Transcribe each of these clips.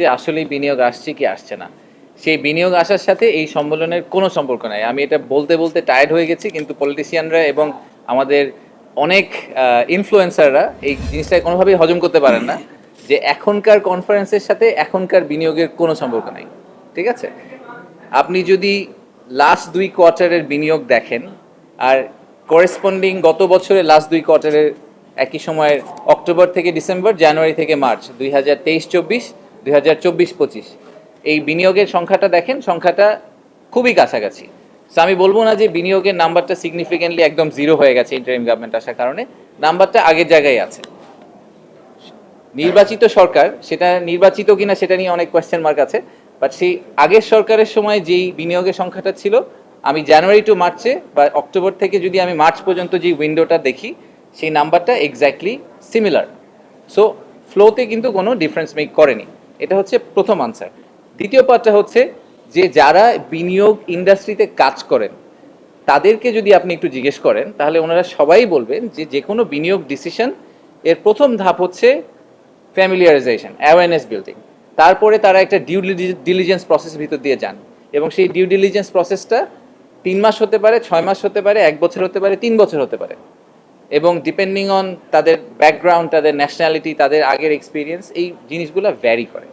যে আসলেই বিনিয়োগ আসছে কি আসছে না। সেই বিনিয়োগ আসার সাথে এই সম্মেলনের কোনো সম্পর্ক নাই। আমি এটা বলতে বলতে টায়ার্ড হয়ে গেছি, কিন্তু পলিটিশিয়ানরা এবং আমাদের অনেক ইনফ্লুয়েন্সাররা এই জিনিসটা কোনোভাবেই হজম করতে পারেন না যে এখনকার কনফারেন্সের সাথে এখনকার বিনিয়োগের কোনো সম্পর্ক নাই। ঠিক আছে? আপনি যদি লাস্ট দুই কোয়ার্টারের বিনিয়োগ দেখেন, আর করেসপন্ডিং গত বছরের লাস্ট দুই কোয়ার্টারের একই সময়ের অক্টোবর থেকে ডিসেম্বর, জানুয়ারি থেকে মার্চ, দুই হাজার তেইশ চব্বিশ দুই চব্বিশ পঁচিশ। এই বিনিয়োগের সংখ্যাটা দেখেন, সংখ্যাটা খুবই কাছাকাছি। সো আমি বলব না যে বিনিয়োগের নাম্বারটা সিগনিফিকেন্টলি একদম জিরো হয়ে গেছে ইন্টারিম গভর্নমেন্ট আসার কারণে। নাম্বারটা আগের জায়গায় আছে। নির্বাচিত সরকার, সেটা নির্বাচিত কিনা সেটা নিয়ে অনেক কোয়েশ্চেন মার্ক আছে। বাট সেই আগের সরকারের সময় যেই বিনিয়োগের সংখ্যাটা ছিল, আমি জানুয়ারি টু মার্চে বা অক্টোবর থেকে যদি আমি মার্চ পর্যন্ত যে উইন্ডোটা দেখি, সেই নাম্বারটা এক্স্যাক্টলি সিমিলার সো ফ্লোতে কিন্তু কোনো ডিফারেন্স মেক করেনি। এটা হচ্ছে প্রথম আনসার দ্বিতীয় পার্টটা হচ্ছে যে যারা বিনিয়োগ ইন্ডাস্ট্রিতে কাজ করেন, তাদেরকে যদি আপনি একটু জিজ্ঞেস করেন, তাহলে ওনারা সবাই বলবেন যে যে কোনো বিনিয়োগ ডিসিশন এর প্রথম ধাপ হচ্ছে ফ্যামিলিয়ারাইজেশন অ্যাওয়ারনেস বিল্ডিং তারপরে তারা একটা ডিউ ডিলিজেন্স প্রসেস ভিতর দিয়ে যান এবং সেই ডিউ ডিলিজেন্স প্রসেসটা তিন মাস হতে পারে, ছয় মাস হতে পারে, এক বছর হতে পারে, তিন বছর হতে পারে। এবং ডিপেন্ডিং অন তাদের ব্যাকগ্রাউন্ড তাদের ন্যাশনালিটি তাদের আগের এক্সপিরিয়েন্স এই জিনিসগুলো ভ্যারি করে।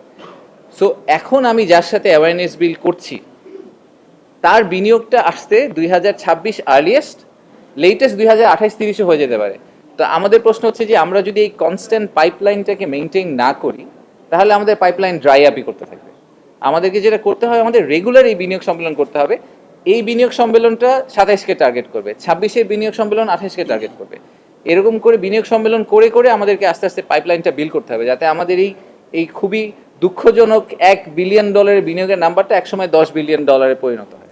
সো এখন আমি যার সাথে অ্যাওয়ারনেস বিল করছি, তার বিনিয়োগটা আসতে দুই হাজার ছাব্বিশ আর্লিয়েস্ট লেটেস্ট দুই হাজার আঠাইশ তিরিশে হয়ে যেতে পারে। তো আমাদের প্রশ্ন হচ্ছে যে, আমরা যদি এই কনস্ট্যান্ট পাইপলাইনটাকে মেনটেন না করি, তাহলে আমাদের পাইপলাইন ড্রাই আপই করতে থাকবে। আমাদেরকে যেটা করতে হয়, আমাদের রেগুলার এই বিনিয়োগ সম্মেলন করতে হবে। এই বিনিয়োগ সম্মেলনটা সাতাইশকে টার্গেট করবে ছাব্বিশের বিনিয়োগ সম্মেলন আঠাশকে টার্গেট করবে। এরকম করে বিনিয়োগ সম্মেলন করে করে আমাদেরকে আস্তে আস্তে পাইপলাইনটা বিল করতে হবে, যাতে আমাদের এই এই খুবই দুঃখজনক এক বিলিয়ন ডলারের বিনিয়োগের নাম্বারটা একসময় দশ বিলিয়ন ডলারে পরিণত হয়।